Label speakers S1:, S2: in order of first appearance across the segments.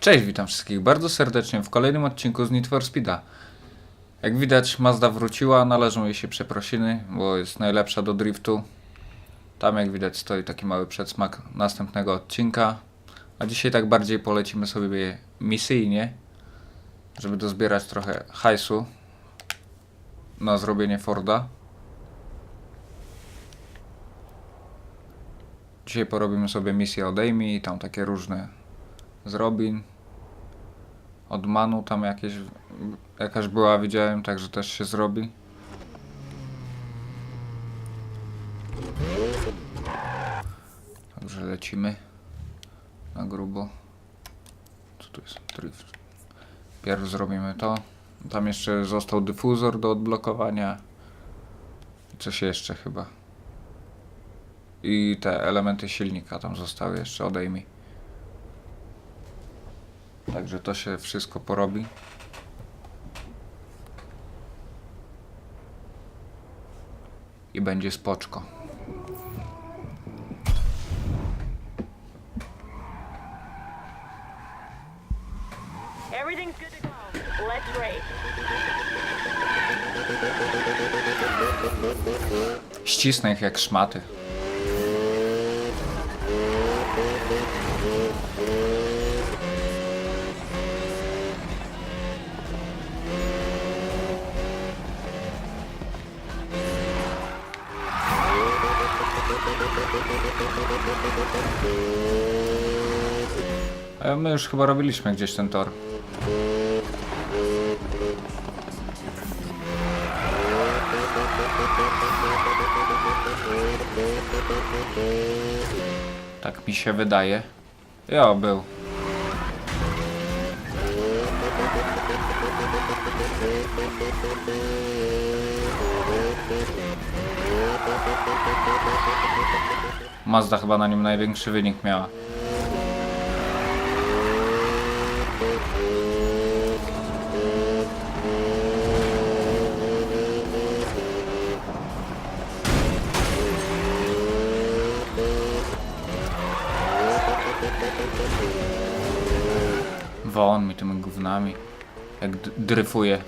S1: Cześć, witam wszystkich bardzo serdecznie w kolejnym odcinku z Need for Speeda. Jak widać, Mazda wróciła, należą jej się przeprosiny, bo jest najlepsza do driftu. Tam, jak widać, stoi taki mały przedsmak następnego odcinka. A dzisiaj tak bardziej polecimy sobie misyjnie, żeby dozbierać trochę hajsu na zrobienie Forda. Dzisiaj porobimy sobie misję od Amy i tam takie różne z Robin. Od Manu tam jakieś, jakaś była, widziałem, także też się zrobi. Także lecimy na grubo. Co tu jest? Drift. Pierw zrobimy to. Tam jeszcze został dyfuzor do odblokowania. I coś jeszcze chyba. I te elementy silnika tam zostały jeszcze, odejmij. Także to się wszystko porobi. I będzie spoczko.
S2: Everything's good to go. Let's race.
S1: Ścisnę ich jak szmaty. A my już chyba robiliśmy gdzieś ten tor. Tak mi się wydaje. Jo, był. Mazda chyba na nim największy wynik miała. Won mi tymi gównami. Jak dryfuje.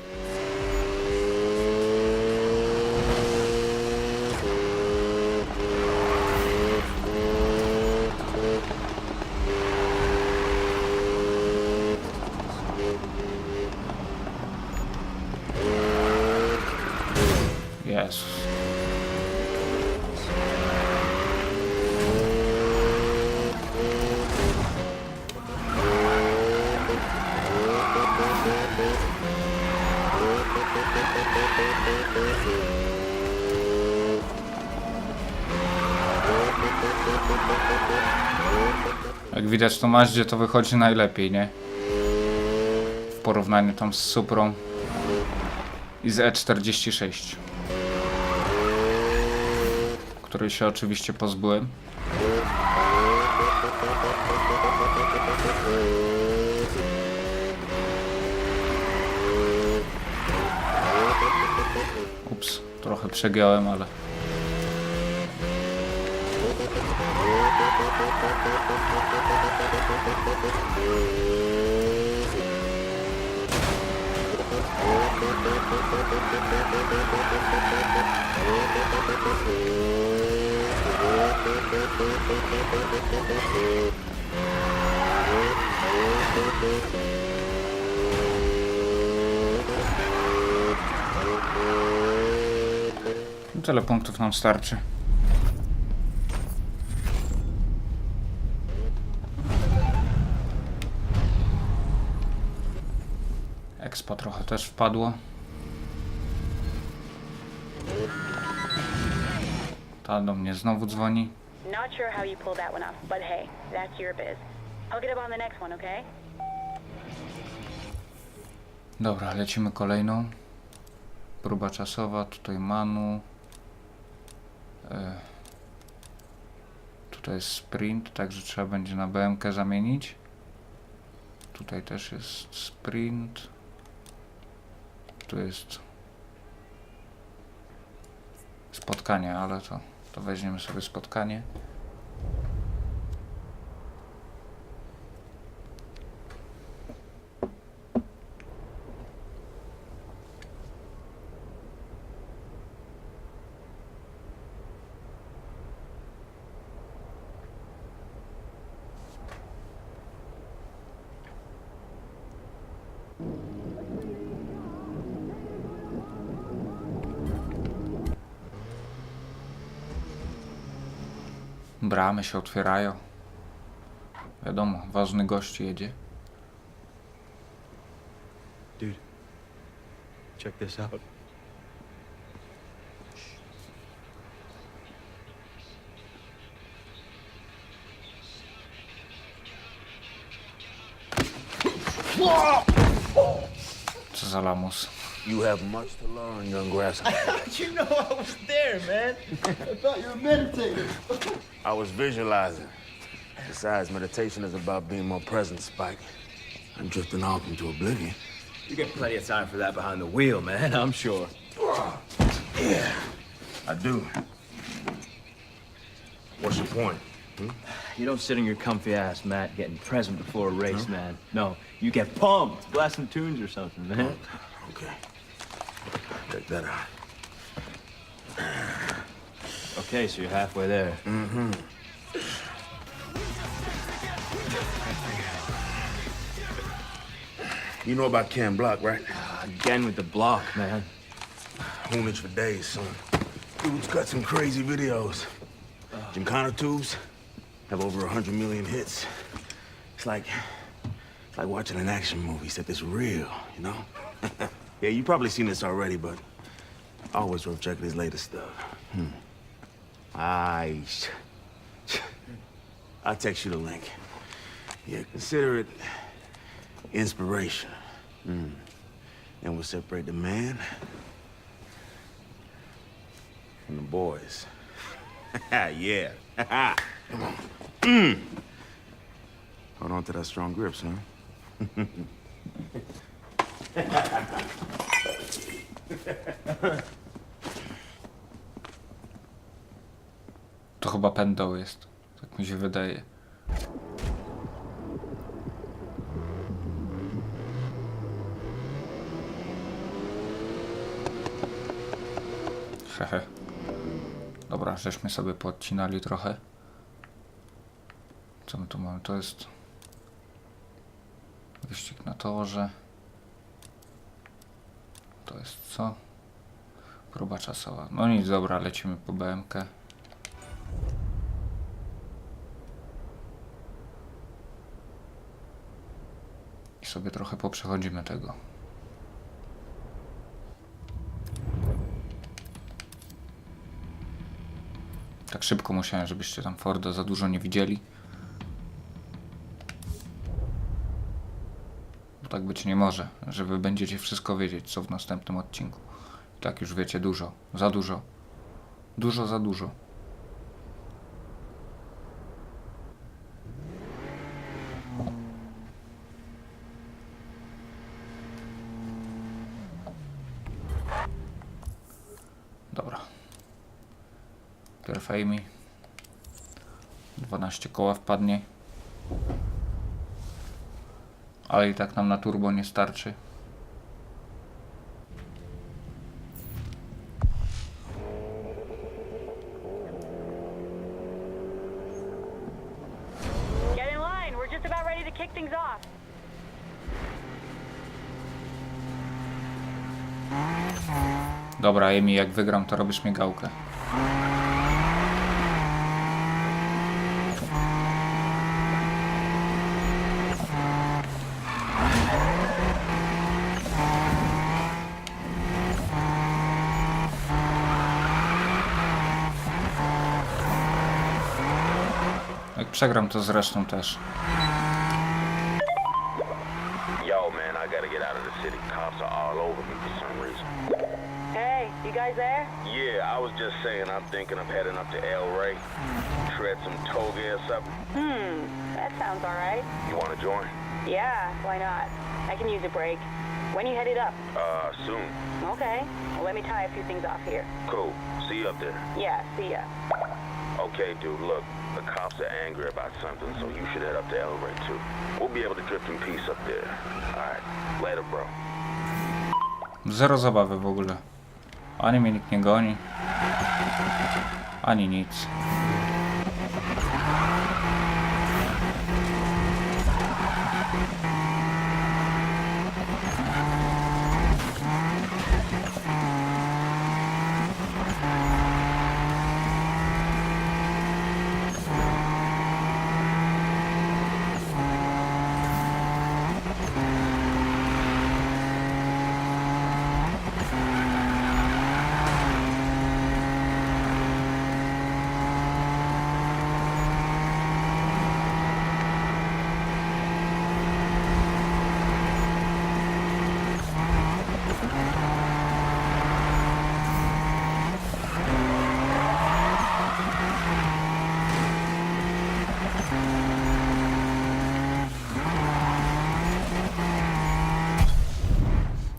S1: Jezus. Jak widać to Maździe to wychodzi najlepiej, nie? W porównaniu tam z Suprą i z E46 której się oczywiście pozbyłem. Ups, trochę przegiąłem, ale tyle punktów nam starczy. Trochę też wpadło. Ta do mnie znowu dzwoni.
S2: Not sure how you pulled that one off, but hey, that's your biz. I'll get up on the next one, okay?
S1: Dobra, lecimy kolejną. Próba czasowa, tutaj Manu. E, tutaj jest sprint, także trzeba będzie na BMK zamienić. Tutaj też jest sprint. Tu jest spotkanie, ale to, to weźmiemy sobie spotkanie. Bramy się otwierają. Wiadomo, ważny gość jedzie.
S3: Dude, check this out.
S1: Co za lamus.
S4: You have much to learn, young grasshopper.
S3: You know I was there, man. I thought you were meditating.
S4: I was visualizing. Besides, meditation is about being more present, Spike. I'm drifting off into oblivion.
S3: You get plenty of time for that behind the wheel, man, I'm sure.
S4: Yeah, I do. What's your point? Hmm?
S3: You don't sit on your comfy ass, Matt, getting present before a race, man. No, you get pumped, blasting tunes or something, man.
S4: Okay. Check that out.
S3: Okay, so you're halfway there. Mm-hmm.
S4: You know about Ken Block, right?
S3: Again with the block, man.
S4: Hoonage for days, son. Dude's got some crazy videos. Gymkhana tubes have over a hundred million hits. It's like, it's like watching an action movie, except it's real, you know? yeah, you probably seen this already, but always worth checking his latest stuff. Hmm. I, I'll text you the link. Yeah, consider it inspiration. Hmm. And we'll separate the man from the boys. yeah. Come on. Mm. Hold on to that strong grip, son.
S1: Chyba pędał jest. Tak mi się wydaje. Hehe. Dobra, żeśmy sobie podcinali trochę. Co my tu mamy? To jest wyścig na torze. To jest co? Próba czasowa. No nic, dobra, lecimy po BMK. Sobie trochę poprzechodzimy tego. Tak szybko musiałem, żebyście tam Forda za dużo nie widzieli. Bo tak być nie może, że będziecie wszystko wiedzieć, co w następnym odcinku. I tak już wiecie dużo, za dużo. Dużo za dużo. Dobra. Amy. 12 koła wpadnie. Ale i tak nam na turbo nie starczy. Dobra, Amy, jak wygram, to robisz migałkę. Jak przegram, to zresztą też.
S4: Yo, man, I gotta get out of the city. Cops are all over me for some reason.
S2: Hey, you guys there?
S4: Yeah, I was just saying I'm thinking of heading up to El Rey. Shred some toga or something.
S2: Hmm, that sounds all right.
S4: You wanna join?
S2: Yeah, why not? I can use a break. When you headed up?
S4: Uh, soon.
S2: Okay. Well, let me tie a few things off here.
S4: Cool. See you up there.
S2: Yeah, see ya.
S4: Okay, dude, look. The cops are angry about something, so you should head up to El Rey, too. We'll be able to drift in peace up there. Alright. Later, bro.
S1: Zero zabawy w ogóle. Ani mnie nikt nie goni. Ani nic.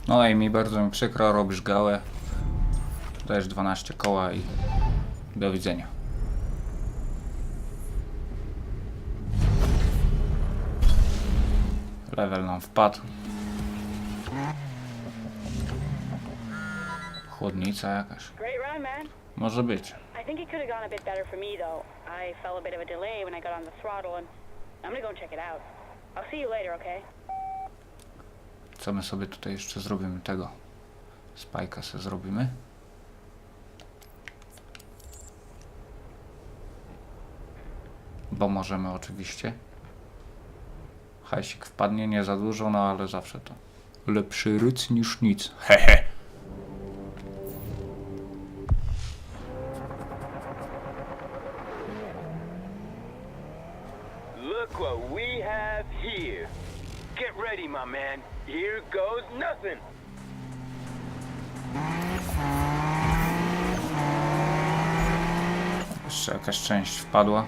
S1: No i mi bardzo mi przykro, robisz gałę. Dajesz 12 koła i do widzenia. Level nam wpadł. Chłodnica jakaś. Może być.
S2: I think it could have gone a bit better for me, though. I felt a bit of a delay when I got on the throttle, and I'm gonna go and check it out. I'll see you later, okay?
S1: Co my sobie tutaj jeszcze zrobimy tego? Spajka sobie zrobimy. Bo możemy oczywiście. Hajsik wpadnie nie za dużo, no ale zawsze to. Lepszy ryc niż nic. Hehe.
S5: What we have here. Get ready, my man. Here goes nothing.
S1: Jeszcze jakaś część wpadła.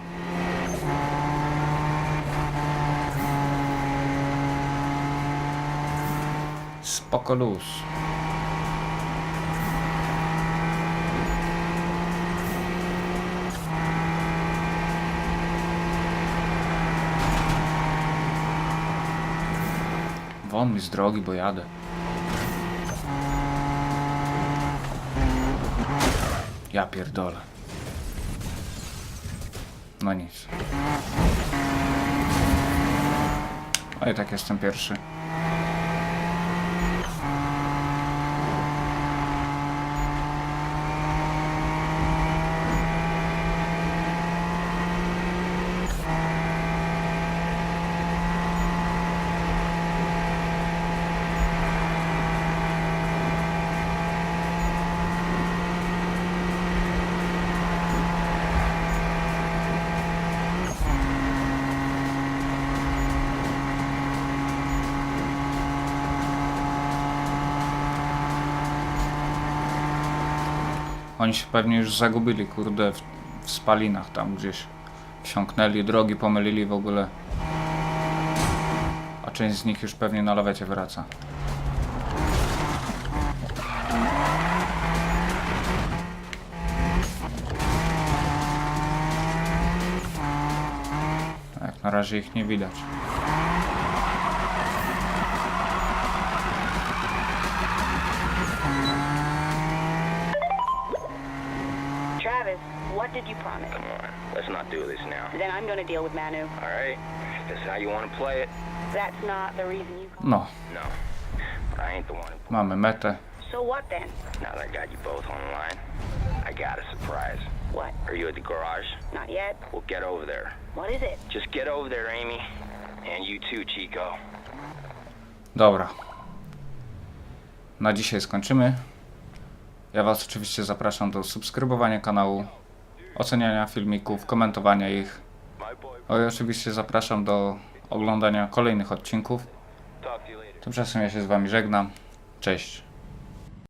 S1: Spoko luz. Won mi z drogi, bo jadę. Ja pierdolę. No nic. A i tak jestem pierwszy. Oni się pewnie już zagubili, kurde, w, w spalinach tam gdzieś. Wsiąknęli, drogi pomylili w ogóle. A część z nich już pewnie na lawecie wraca. Jak na razie ich nie widać.
S2: Did you promise?
S5: Come on, let's not do this now.
S2: Then I'm gonna deal with Manu.
S5: All right? If this is how you want to play it,
S2: That's not the reason you.
S1: No,
S5: no. But I ain't the one. who-
S1: mamy metę.
S2: So what then?
S5: Now that I got you both on the line, I got a surprise.
S2: What?
S5: Are you at the garage?
S2: Not yet.
S5: Well, get over there.
S2: What is it?
S5: Just get over there, Amy. And you too, Chico.
S1: Dobra. Na dzisiaj skończymy. Ja Was oczywiście zapraszam do subskrybowania kanału, oceniania filmików, komentowania ich. O i oczywiście zapraszam do oglądania kolejnych odcinków. Tymczasem ja się z Wami żegnam. Cześć.